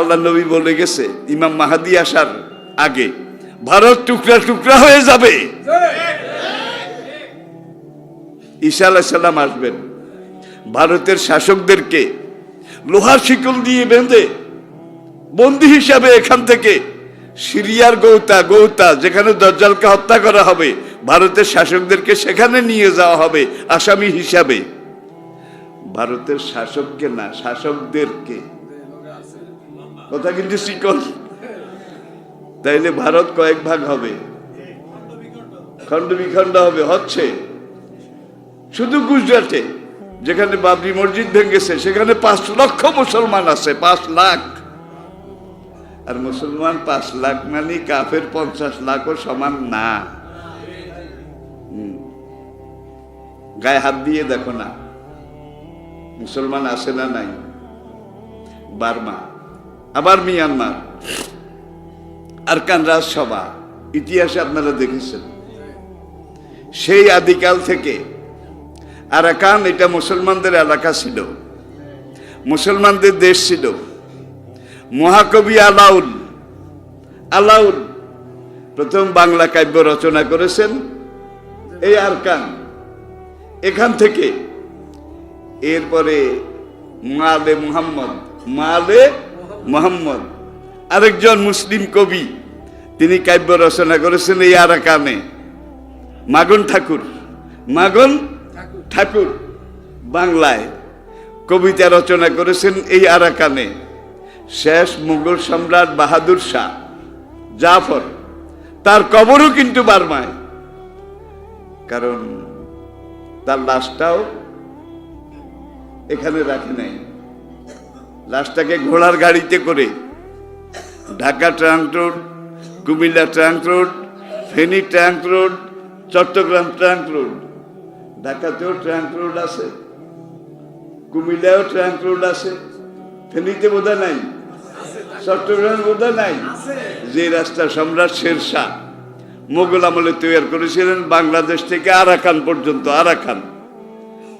আল্লাহ নবী বলে গেছে, ইমাম মাহাদি আসার আগে, ভারত টুকরা টুকরা হয়ে যাবে। ঈসা আলাইসাল্লাম আসবেন। ভারতের শাসকদেরকে লোহার শিকল দিয়ে বেঁধে বন্দি হিসাবে এখান থেকে সিরিয়ার গৌতা গৌতা, যেখানে দজ্জালকে হত্যা করা হবে, ভারতের শাসকদেরকে সেখানে নিয়ে যাওয়া হবে, আসামি হিসাবে। ভারতের শাসককে না, শাসকদেরকে কথা কিন্তু শিকল। তাইলে ভারত কয়েক ভাগ হবে। খণ্ড বিখণ্ড হবে, হচ্ছে। শুধু গুজরাটে, যেখানে বাবরি মসজিদ ভেঙেছে, সেখানে পাঁচ লক্ষ মুসলমান আছে, পাঁচ লাখ। আর মুসলমান পাঁচ লাখ মানে কাফের পঞ্চাশ লাখও সমান না। গায়ে হাত দিয়ে দেখো না, মুসলমান আছে না নাই? বার্মা। আবার মিয়ানমার। আরকান রাজসভা, ইতিহাসে আপনারা দেখেছেন। সেই আদিকাল থেকে আরাকান এটা মুসলমানদের এলাকা ছিল, মুসলমানদের দেশ ছিল। মহাকবি আলাউল আলাউল প্রথম বাংলা কাব্য রচনা করেছেন এই আরকান। এখান থেকে এরপরে মালে মুহাম্মদ, মালে মোহাম্মদ, আরেকজন মুসলিম কবি, তিনি কাব্য রচনা করেছেন এই আর আরাকানে। মাগন ঠাকুর মাগন ঠাকুর বাংলায় কবিতা রচনা করেছেন এই আরাকানে। শেষ মুঘল সম্রাট বাহাদুর শাহ জাফর, তার কবরও কিন্তু বার্মায়। কারণ তার লাশটাও এখানে রাখে নাই। লাশটাকে ঘোড়ার গাড়িতে করে Dhaka trunk road, Comilla trunk road, Feni trunk road, Chittagong trunk road. ঢাকাতেও trunk road আছে, কুমিল্লায়ও ট্রাঙ্ক রোড আছে, ফেনীতে বোধহয় নাই, চট্টগ্রামে বোধহয় নাই। যে রাস্তা সম্রাট শেরশাহ মোগল আমলে তৈরি করেছিলেন বাংলাদেশ থেকে আরাকান পর্যন্ত আরাকান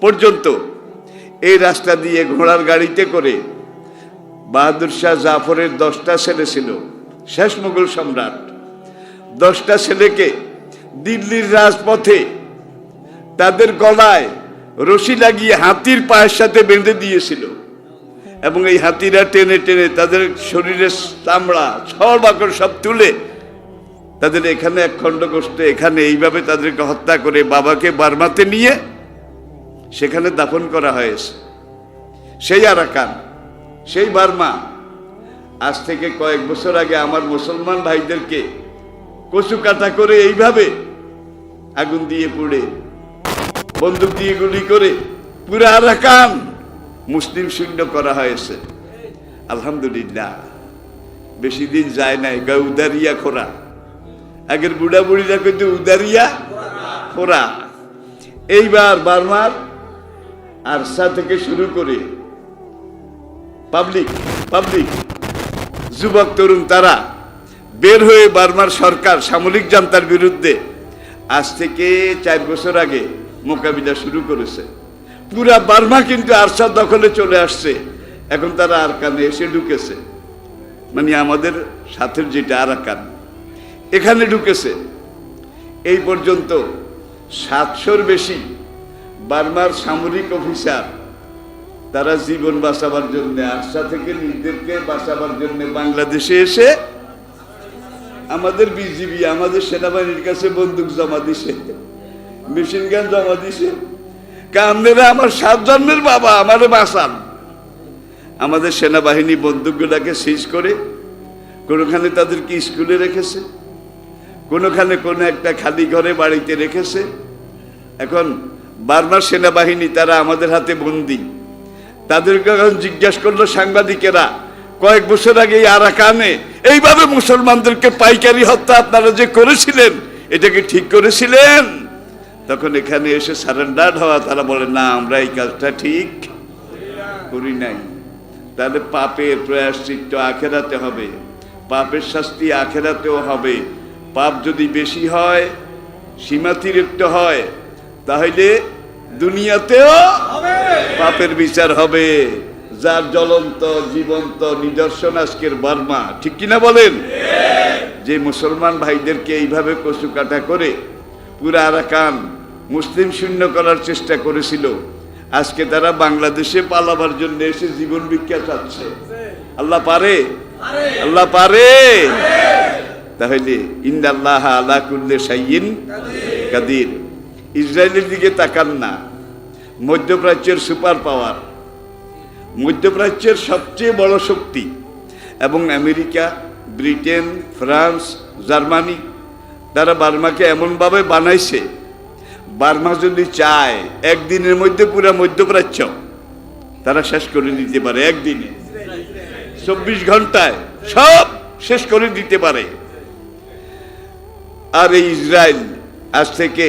পর্যন্ত। এই রাস্তা দিয়ে ঘোড়ার গাড়িতে করে বাহাদুর শাহ জাফরের দশটা ছেলে ছিল, শেষ মুঘল সম্রাট। দশটা ছেলেকে দিল্লির রাজপথে তাদের গলায় রশি লাগিয়ে হাতির পায়ের সাথে বেঁধে দিয়েছিল। এবং এই হাতিরা টেনে টেনে তাদের শরীরের চামড়া ছড় বাকড় সব তুলে তাদের এখানে এক খণ্ড গোষ্ঠে এখানে এইভাবে তাদেরকে হত্যা করে বাবাকে বার্মাতে নিয়ে সেখানে দাফন করা হয়েছে। সেই আরাকান সেই বার্মা, আজ থেকে কয়েক বছর আগে আমার মুসলমান ভাইদেরকে কচু কাটা করে এইভাবে আগুন দিয়ে পুড়ে, বন্দুক দিয়ে গুলি করে পুরা আরাকান মুসলিম শূন্য করা হয়েছে। আলহামদুলিল্লাহ। বেশি দিন যায় নাই কয় উদারিয়া খোরা। আগের বুড়া বুড়িরা কিন্তু উদারিয়া খোরা। এইবার বার্মার আরসা থেকে শুরু করে পাবলিক পাবলিক। যুবক, তরুণ তারা বের হয়ে বার্মার সরকার সামরিক জান্তার বিরুদ্ধে আজ থেকে চার বছর আগে মোকাবিলা শুরু করেছে। পুরা বার্মা কিন্তু আরসার দখলে চলে আসছে। এখন তারা আরকানে এসে ঢুকেছে। মানে আমাদের সাথের যেটা আরাকান এখানে ঢুকেছে। এই পর্যন্ত সাতশোর বেশি বার্মার সামরিক অফিসার তারা জীবন বাঁচাবার জন্য আশা থেকে নিজেদেরকে বাঁচাবার জন্য বাংলাদেশে এসে আমাদের বিজিবি, আমাদের সেনাবাহিনীর কাছে বন্দুক জমা দিছে, মেশিন গান জমা দিছে। কান্দেরা আমার সাত জন্মের বাবা আমারে বাঁচান। আমাদের সেনাবাহিনী বন্দুকগুলাকে সিজ করে কোনোখানে তাদেরকে স্কুলে রেখেছে, কোনোখানে কোনো একটা খালি ঘরে বাড়িতে রেখেছে। এখন বার্মার সেনাবাহিনী তারা আমাদের হাতে বন্দি। তাদেরকে জিজ্ঞাসা করল সাংবাদিকেরা, কয়েক বছর আগে এই আরাকানে এইভাবে মুসলমানদেরকে পাইকারি হত্যা আপনারা যে করেছিলেন এটাকে ঠিক করেছিলেন? তখন এখানে এসে সারেন্ডার হওয়া, তারা বলে, না, আমরা এই কাজটা ঠিক করি নাই। তাহলে পাপের প্রয়াশ্চিত্ত আখেরাতে হবে। পাপের শাস্তি আখেরাতেও হবে। পাপ যদি বেশি হয়, সীমাতিরিক্ত হয়, তাহলে দুনিয়াতেও পাপের বিচার হবে। যার জ্বলন্ত, জীবন্ত নিদর্শন আজকের বার্মা, ঠিক কিনা বলেন? যে মুসলমান ভাইদেরকে এইভাবে কচু কাটা করে পুরা আরাকান মুসলিম শূন্য করার চেষ্টা করেছিল, আজকে তারা বাংলাদেশে পালাবার জন্য এসে জীবন ভিক্ষা চাচ্ছে। আল্লাহ পারে? আল্লাহ পারে? তাহলে ইন্দাল্লাহ আলা কুল্লে সাইয়িন কাদির। ইসরায়েলের দিকে তাকান না। মধ্যপ্রাচ্যের সুপার পাওয়ার। মধ্যপ্রাচ্যের সবচেয়ে বড় শক্তি এবং আমেরিকা, ব্রিটেন, ফ্রান্স, জার্মানি, তারা বার্মাকে এমনভাবে বানাইছে, বার্মা যদি চায় একদিনের মধ্যে পুরা মধ্যপ্রাচ্য, তারা শেষ করে দিতে পারে একদিনে। চব্বিশ ঘন্টায় সব শেষ করে দিতে পারে। আর এই ইসরায়েল আজ থেকে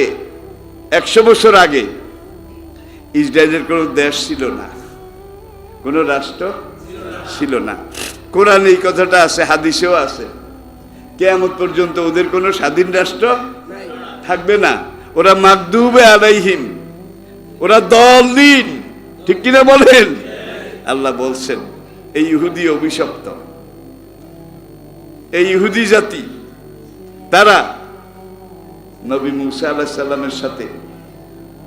একশো বছর আগে ইসরায়েলের কোনো দেশ ছিল না। কোনো রাষ্ট্র ছিল না। কোরআন এই কথাটা আছে, হাদিসেও আছে। কেমন পর্যন্ত ওদের কোনো স্বাধীন রাষ্ট্র থাকবে না। ওরা মাকদুবে আলাইহিম। ওরা দলিন ঠিক কিনা বলেন? আল্লাহ বলছেন, এই ইহুদি অভিশপ্ত। এই ইহুদি জাতি, তারা নবী মুসা আলাহ সাল্লামের সাথে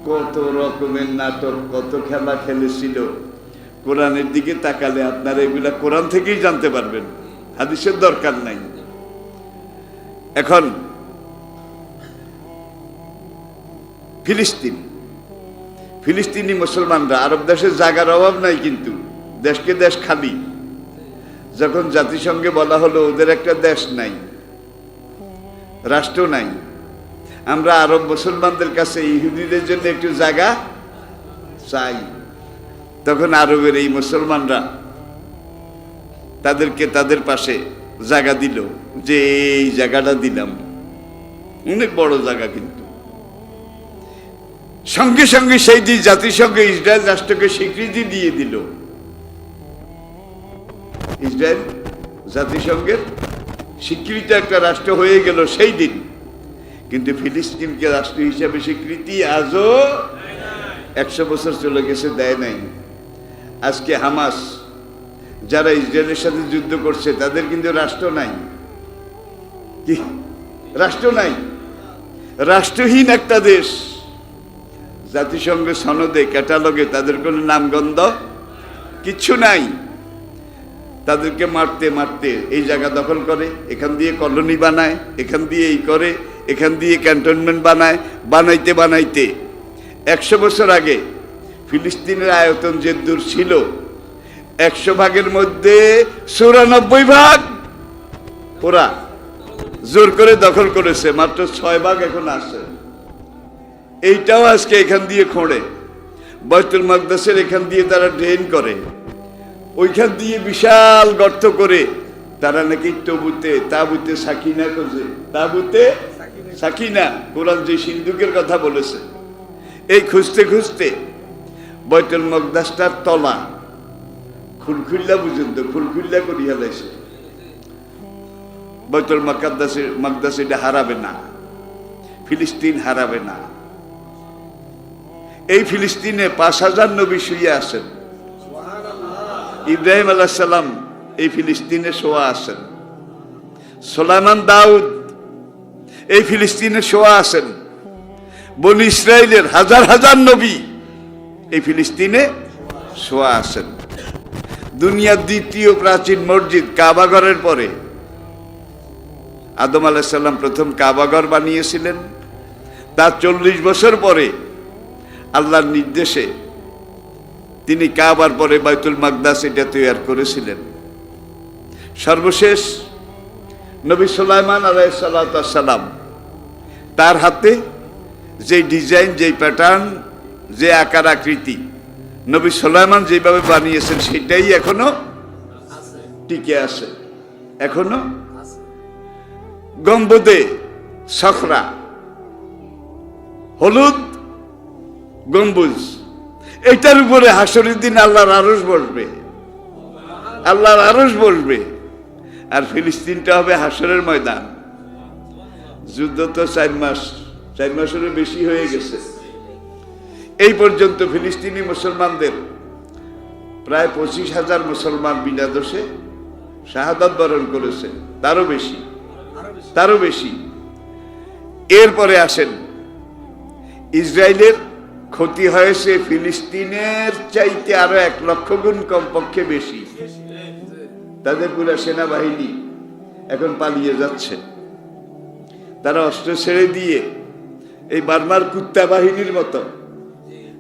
কত রকমের নাটক, কত খেলা খেলেছিল। কোরআনের দিকে তাকালে আপনারা এগুলা কোরআন থেকেই জানতে পারবেন। হাদিসের দরকার নাই। এখন ফিলিস্তিন। ফিলিস্তিনি মুসলমানরা আরব দেশের জায়গার অভাব নাই কিন্তু, দেশকে দেশ খালি। যখন জাতিসংঘে বলা হলো, ওদের একটা দেশ নাই, রাষ্ট্র নাই। আমরা আরব মুসলমানদের কাছে ইহুদিদের জন্য একটু জায়গা চাই। তখন আরবের এই মুসলমানরা তাদেরকে তাদের পাশে জায়গা দিল যে এই জায়গাটা দিলাম। অনেক বড় জায়গা কিন্তু। সঙ্গে সঙ্গে সেই দিন জাতিসংঘ ইসরায়েল রাষ্ট্রকে স্বীকৃতি দিয়ে দিল। ইসরায়েল জাতিসংঘের স্বীকৃত একটা রাষ্ট্র হয়ে গেল সেই দিন। কিন্তু ফিলিস্তিনকে রাষ্ট্র হিসাবে স্বীকৃতি আজও একশো বছর চলে গেছে, দেয় নাই। আজকে হামাস, যারা ইসরায়েলের সাথে যুদ্ধ করছে, তাদের কিন্তু রাষ্ট্র নাই। কি? রাষ্ট্র নাই। রাষ্ট্রহীন একটা দেশ। জাতিসংঘ সনদে, ক্যাটালগে তাদের কোনো নামগন্ধ কিচ্ছু নাই। তাদেরকে মারতে মারতে এই জায়গা দখল করে, এখান দিয়ে কলোনি বানায়, এখান দিয়ে এই করে এখান দিয়ে ক্যান্টনমেন্ট বানায়, বানাইতে বানাইতে। একশো বছর আগে ফিলিস্তিনের আয়তন যে দূর ছিল, একশো ভাগের মধ্যে চুরানব্বই ভাগ ওরা জোর করে দখল করেছে, মাত্র ছয় ভাগ এখন আছে। এইটাও আজকে এখান দিয়ে খোঁড়ে। বয়তুল মাকদাসের এখান দিয়ে তারা ড্রেন করে। ওইখান দিয়ে বিশাল গর্ত করে তারা নাকি তবুতে, তাবুতে সাকিনা করছে তাবুতে সাকিনা কোরআন যে সিন্ধুকের কথা বলেছে। এই খুঁজতে খুঁজতে বৈতুল মকদাসটার তলা খুলখুল্লা পর্যন্ত খুলখুল্লা করিয়া হেলাইছে বৈতুল মকাদ্দাসের মকদাস এটা হারাবে না। ফিলিস্তিন হারাবে না। এই ফিলিস্তিনে পাঁচ হাজার নবী শুয়ে আছেন। ইব্রাহিম আলাহ সালাম এই ফিলিস্তিনে শোয়া আছেন। সোলাইমান দাউদ এই ফিলিস্তিনে শোয়া আছেন। বন ইসরায়েলের হাজার হাজার নবী এই ফিলিস্তিনে শোয়া আছেন। দুনিয়ার দ্বিতীয় প্রাচীন মসজিদ কাবাগরের পরে আদম আলাহিসাল্লাম প্রথম কাবাগর বানিয়েছিলেন। তার চল্লিশ বছর পরে আল্লাহর নির্দেশে তিনি কাবার পরে বাইতুল মাকদাস এটা তৈরি করেছিলেন। সর্বশেষ নবী সুলাইমান আলাইসাল্লাম তার হাতে যে ডিজাইন যেই প্যাটার্ন, যে আকার আকৃতি নবী সুলাইমান যেভাবে বানিয়েছেন, সেটাই এখনও টিকে আছে। এখনও গম্বুদে সখরা, হলুদ গম্বুজ, এটার উপরে হাসরের দিন আল্লাহর আরস বসবে। আল্লাহর আরস বসবে। আর ফিলিস্তিনটা হবে হাসরের ময়দান। যুদ্ধ তো চার মাস, চার মাসেরও বেশি হয়ে গেছে। এই পর্যন্ত ফিলিস্তিনি মুসলমানদের প্রায় পঁচিশ হাজার মুসলমান বিনা দোষে শাহাদাত বরণ করেছে, তারও বেশি তারও বেশি। এরপরে আসেন, ইসরায়েলের ক্ষতি হয়েছে ফিলিস্তিনের চাইতে আরও এক লক্ষ গুণ কমপক্ষে বেশি। তাদের পুরো সেনাবাহিনী এখন পালিয়ে যাচ্ছে। তারা অস্ত্র ছেড়ে দিয়ে এই বার্মার কুত্তা বাহিনীর মতো।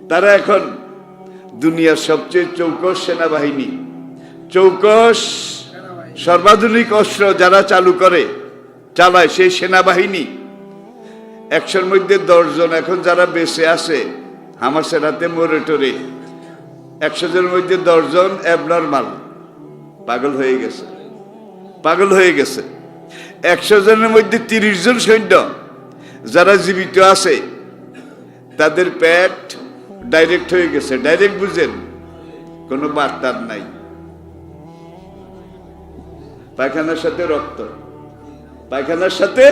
তারা এখন দুনিয়ার সবচেয়ে চৌকস সেনাবাহিনী। চৌকস সর্বাধুনিক অস্ত্র যারা চালু করে, চালায় সেই সেনাবাহিনী। একশোর মধ্যে দশজন এখন যারা বেঁচে আছে হামাসের সেনাতে মরে টরে। একশো জনের মধ্যে দশজন অ্যাবনর্মাল। পাগল হয়ে গেছে। পাগল হয়ে গেছে। একশো জনের মধ্যে তিরিশ জন সৈন্য যারা জীবিত আছে, তাদের পেট ডাইরেক্ট হয়ে গেছে। ডাইরেক্ট বুঝেন, কোনো বার্তার নাই। পায়খানার সাথে রক্ত। পায়খানার সাথে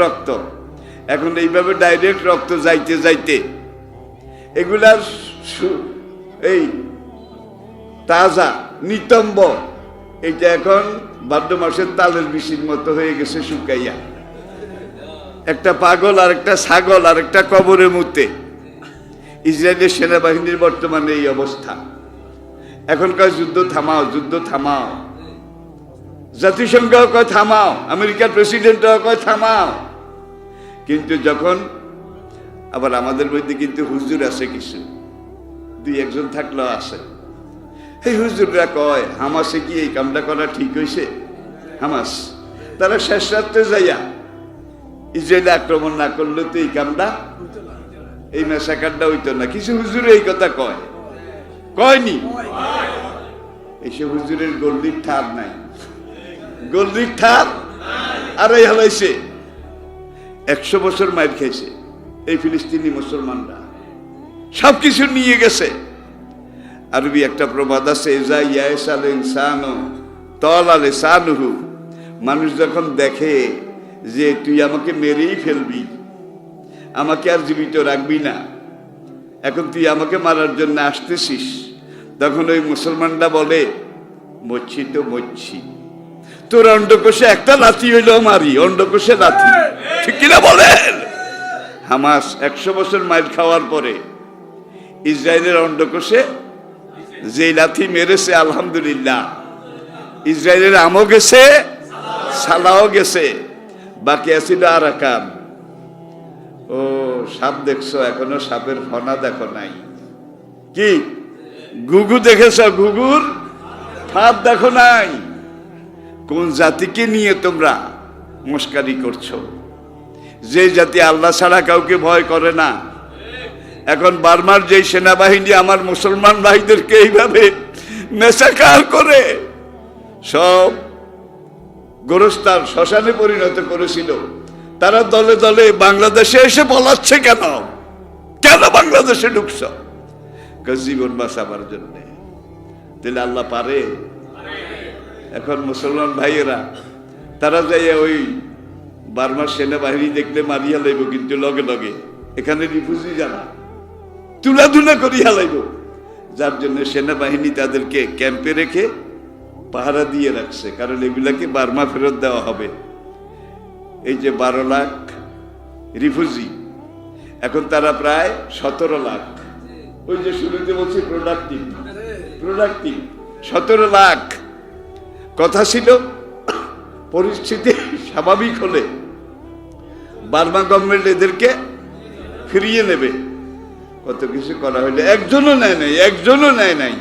রক্ত। এখন এইভাবে ডাইরেক্ট রক্ত যাইতে যাইতে এগুলার এই তাজা, নিতম্ব এটা এখন ভাদ্র মাসের তালের বিশির মতো হয়ে গেছে শুকাইয়া। একটা পাগল আর একটা ছাগল আর একটা কবরের মধ্যে ইসরায়েলের সেনাবাহিনীর বর্তমানে এই অবস্থা। এখনকার যুদ্ধ থামাও যুদ্ধ থামাও। জাতিসংঘ কয়, থামাও। আমেরিকার প্রেসিডেন্ট কয়, থামাও। কিন্তু যখন আবার আমাদের মধ্যে কিন্তু হুজুর আছে কিছু, দুই একজন থাকলেও আছে। এই হুজুররা কয়, হামাসে কি এই কামটা করা ঠিক হয়েছে হামাস, তারা শেষ রাত্রে যাইয়া ইসরায়েলে আক্রমণ না করলে তো এই কামটা, এই মেসাকারটা হইতো না। কিছু হুজুর এই কথা কয়। কয়নি? এসে হুজুরের গল্লির ঠার নাই। গল্লির ঠার আর এই হালাইছে। একশো বছর মাইর খাইছে। এই ফিলিস্তিনি মুসলমানরা। সব কিছু নিয়ে গেছে। আরবি একটা প্রবাদ আছে ইনসানো তল আলে মানুষ যখন দেখে যে তুই আমাকে মেরেই ফেলবি আমাকে আর জীবিত রাখবি না এখন তুই আমাকে মারার জন্য আসতেছিস তখন ওই মুসলমানরা বলে মরছি তো মরছি। তোর অন্ডকোষে একটা লাথি হইলেও মারি অন্ডকোষে লাথি। ঠিক কিনা বলেন? হামাস একশো বছর মাইল খাওয়ার পরে ইসরায়েলের অন্ডকোষে যে লাথি মেরেছে, আলহামদুলিল্লাহ। ইসরায়েলের আমও গেছে, সালাও গেছে। বাকি আছিল আরাকান ও, সাপ দেখছ, এখনও সাপের ফনা দেখো নাই। কি? গুগু দেখেছ গুগুর ফাঁদ দেখো নাই। কোন জাতিকে নিয়ে তোমরা মুস্কারি করছ? যে জাতি আল্লাহ ছাড়া কাউকে ভয় করে না। এখন বার্মার যে সেনাবাহিনী আমার মুসলমান ভাইদেরকে এইভাবে মেসাকার করে, সব গোরস্তার শ্মশানে পরিণত করেছিল। তারা দলে দলে বাংলাদেশে এসে বলাচ্ছে কেন? কেন বাংলাদেশে ঢুকছ? জীবন বাঁচাবার জন্য। তাহলে আল্লাহ পারে? এখন মুসলমান ভাইয়েরা, তারা যাই ওই বার্মার সেনাবাহিনী দেখলে মারিয়া লাইব, কিন্তু লগে লগে। এখানে রিফিউজি জানা তুলাধুলা করিয়া লাইব। যার জন্য সেনাবাহিনী তাদেরকে ক্যাম্পে রেখে পাহারা দিয়ে রাখছে, কারণ এগুলাকে বার্মা ফেরত দেওয়া হবে। এই যে বারো লাখ রিফিউজি, এখন তারা প্রায় সতেরো লাখ। ওই যে শুরুতে বলছি প্রোডাক্টিভ প্রোডাক্টিভ সতেরো লাখ। কথা ছিল, পরিস্থিতি স্বাভাবিক হলে বার্মা গভর্নমেন্ট এদেরকে ফিরিয়ে নেবে। কত কিছু করা হইলে একজনও নেয় নাই, একজনও নেয় নাই।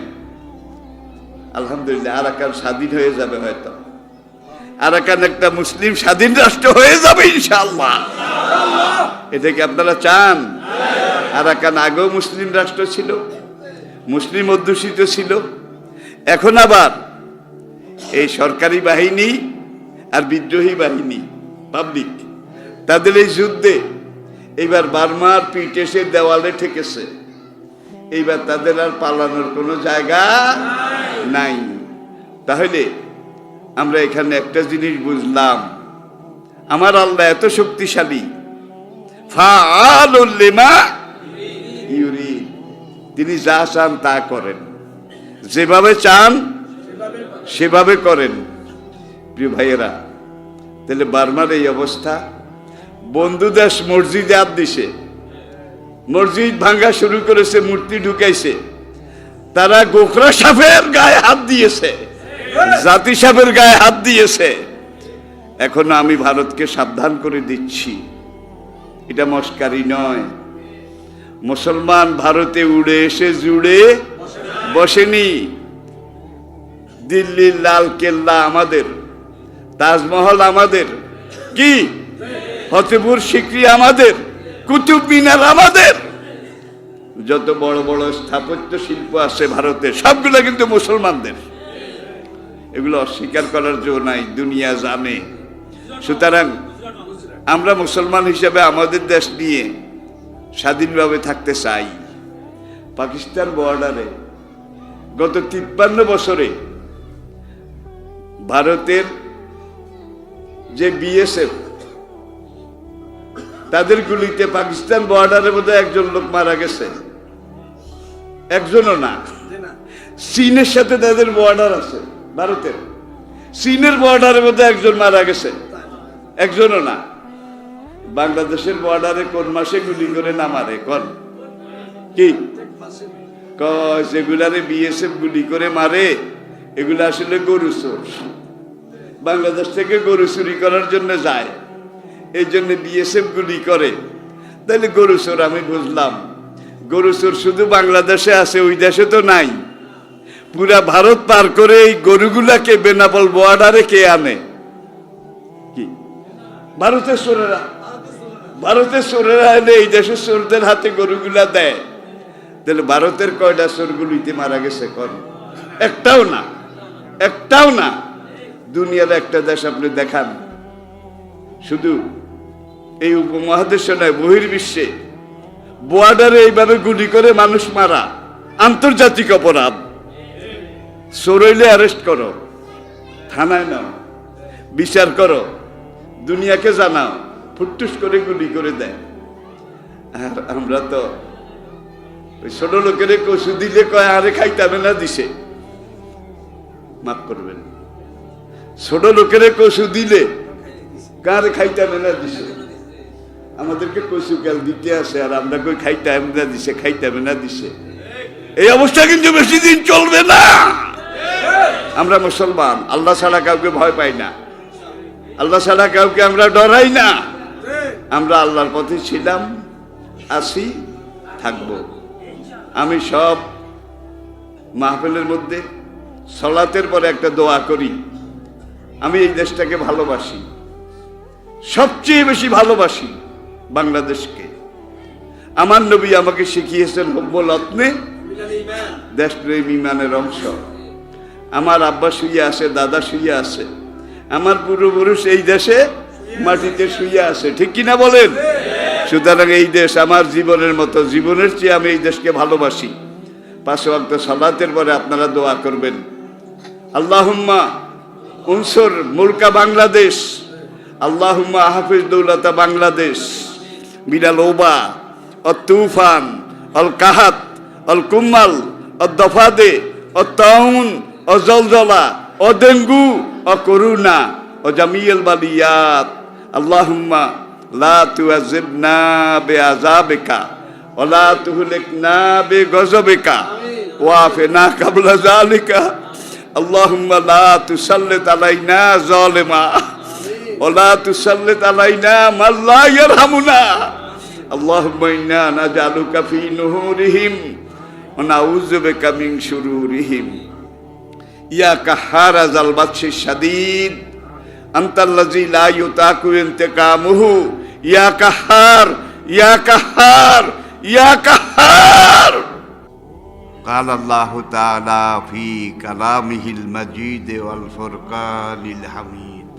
আলহামদুলিল্লাহ, আরাকান স্বাধীন হয়ে যাবে হয়তো। আরাকান একটা মুসলিম স্বাধীন রাষ্ট্র হয়ে যাবে ইনশাআল্লাহ। এটা কি আপনারা চান? আরাকান আগেও মুসলিম রাষ্ট্র ছিল, মুসলিম অধ্যুষিত ছিল। এখন আবার এই সরকারি বাহিনী আর বিদ্রোহী বাহিনী পাবলিক তাদের এই যুদ্ধে এইবার বার্মার পিঠ এসে দেওয়ালে ঠেকেছে। এইবার তাদের আর পালানোর কোনো জায়গা নাই। তাহলে আমরা এখানে একটা জিনিস বুঝলাম। আমার আল্লাহ এত শক্তিশালী। ইউরি। তিনি যা চান তা করেন। যেভাবে চান, সেভাবে করেন। প্রিয় ভাইয়েরা, তাহলে বার্মার এই অবস্থা বন্ধু দেশ মসজিদে হাত দিছে। মসজিদ ভাঙ্গা শুরু করেছে, মূর্তি ঢুকাইছে। তারা গোখরা সাপের গায়ে হাত দিয়েছে, জাতি সাপের গায়ে হাত দিয়েছে। এখন আমি ভারতকে সাবধান করে দিচ্ছি। এটা মস্কারি নয়। মুসলমান ভারতে উড়ে এসে জুড়ে বসেনি। দিল্লির লাল কেল্লা আমাদের, তাজমহল আমাদের। কি? ফতেপুর সিকরি আমাদের, কুতুব মিনার আমাদের। যত বড় বড় স্থাপত্য শিল্প আছে ভারতে, সবগুলো কিন্তু মুসলমানদের। এগুলো অস্বীকার করার জন্য নাই, দুনিয়া জানে। সুতরাং আমরা মুসলমান হিসেবে আমাদের দেশ নিয়ে স্বাধীনভাবে থাকতে চাই। পাকিস্তান বর্ডারে গত তিপ্পান্ন বছরে ভারতের যে বিএসএফ তাদের গুলিতে পাকিস্তান বর্ডারের মধ্যে একজন লোক মারা গেছে। একজনও না। চীনের সাথে তাদের বর্ডার আছে, ভারতের। চীনের বর্ডারের মধ্যে একজন মারা গেছে। একজনও না। বাংলাদেশের বর্ডারে কোন মাসে গুলি করে না মারে, কোন? কি? যেগুলারে বিএসএফ গুলি করে মারে, এগুলো আসলে গরু চোর। বাংলাদেশ থেকে গরু চুরি করার জন্য যায়। এই জন্য বিএসএফ গুলি করে। তাহলে গরু চোর আমি বুঝলাম। গরু চোর শুধু বাংলাদেশে আছে, ওই দেশে তো নাই। পুরা ভারত পার করে এই গরুগুলাকে বেনাপল বর্ডারে কে আনে? কি? ভারতের চোরেরা। ভারতের চোরেরা এলে এই দেশের চোরদের হাতে গরুগুলা দেয়। তাহলে ভারতের কয়টা চোরগুলিতে মারা গেছে কন? একটাও না। একটাও না। দুনিয়ার একটা দেশ আপনি দেখান। শুধু এই উপমহাদেশে নয়, বহির্বিশ্বে। বর্ডারে এইভাবে গুলি করে মানুষ মারা। আন্তর্জাতিক অপরাধ। সরইলে অ্যারেস্ট করো। থানায় নাও। বিচার করো। দুনিয়াকে জানাও। ফুটটুস করে গুলি করে দেয়। আর আমরা তো ওই ছোট লোকের কচু দিলে কয়, আরে খাইতাবে না, দিছে। মাফ করবেন। ছোট লোকের কচু দিলে কারে খাইতাবে না, দিছে। আমাদেরকে কচু কাল দিতে আসে আর আমরা কই খাইতাম, না দিছে খাইতাবে না দিছে। এই অবস্থা কিন্তু বেশি দিন চলবে না। আমরা মুসলমান, আল্লাহ ছাড়া কাউকে ভয় পাই না। আল্লাহ ছাড়া কাউকে আমরা ডরাই না। আমরা আল্লাহর পথে ছিলাম, আসি, থাকব। আমি সব মাহফিলের মধ্যে সলাতের পরে একটা দোয়া করি। আমি এই দেশটাকে ভালোবাসি, সবচেয়ে বেশি ভালোবাসি। বাংলাদেশকে। আমার নবী আমাকে শিখিয়েছেন হব্বল রত্নে দেশপ্রেম ইমানের অংশ। আমার আব্বা শুয়ে আছে, দাদা শুয়ে আছে। আমার পূর্বপুরুষ এই দেশে মাটিতে শুয়ে আছে। ঠিক কিনা বলেন? সুতরাং এই দেশ আমার জীবনের মতো। জীবনের চেয়ে আমি এই দেশকে ভালোবাসি। পাশে অক্ত সালাতের পরে আপনারা দোয়া করবেন। আল্লাহুম্মা উনসর মুলকা বাংলাদেশ। আল্লাহুম্মা হাফিজ দৌলতা বাংলাদেশ। من الوباء الطوفان القحط الكمل الضفادع الطاعون الزلزلة الدنجو الكورونا وجميع البليات. اللهم لا تعذبنا بعذابك ولا تهلكنا بغضبك. وافنا قبل ذلك. اللهم لا تسلط علينا ظالما. তুহলিকনা বিগযবিকা ওয়াফিনা কাবলা যালিকা আল্লাহুম্মা লা তুসাল্লিত আলাইনা যালিমা ওলা তুসাল্লিত আলাইনা মান লা ইয়ারহামুনা আল্লাহুম্মা ইন্না নাজআলুকা ফি নুহুরিহিম ওয়া নাউযু বিকা মিন শুরুরিহিম ইয়া কাহার আজাল বাদশি শাদীদ আন্তাল্লাজি লা ইউতাকু ইন্তিকামুহু ইয়া কাহার ইয়া কাহার ইয়া কাহার قال الله تعالى في كلامه المجيد والفرقان الحميد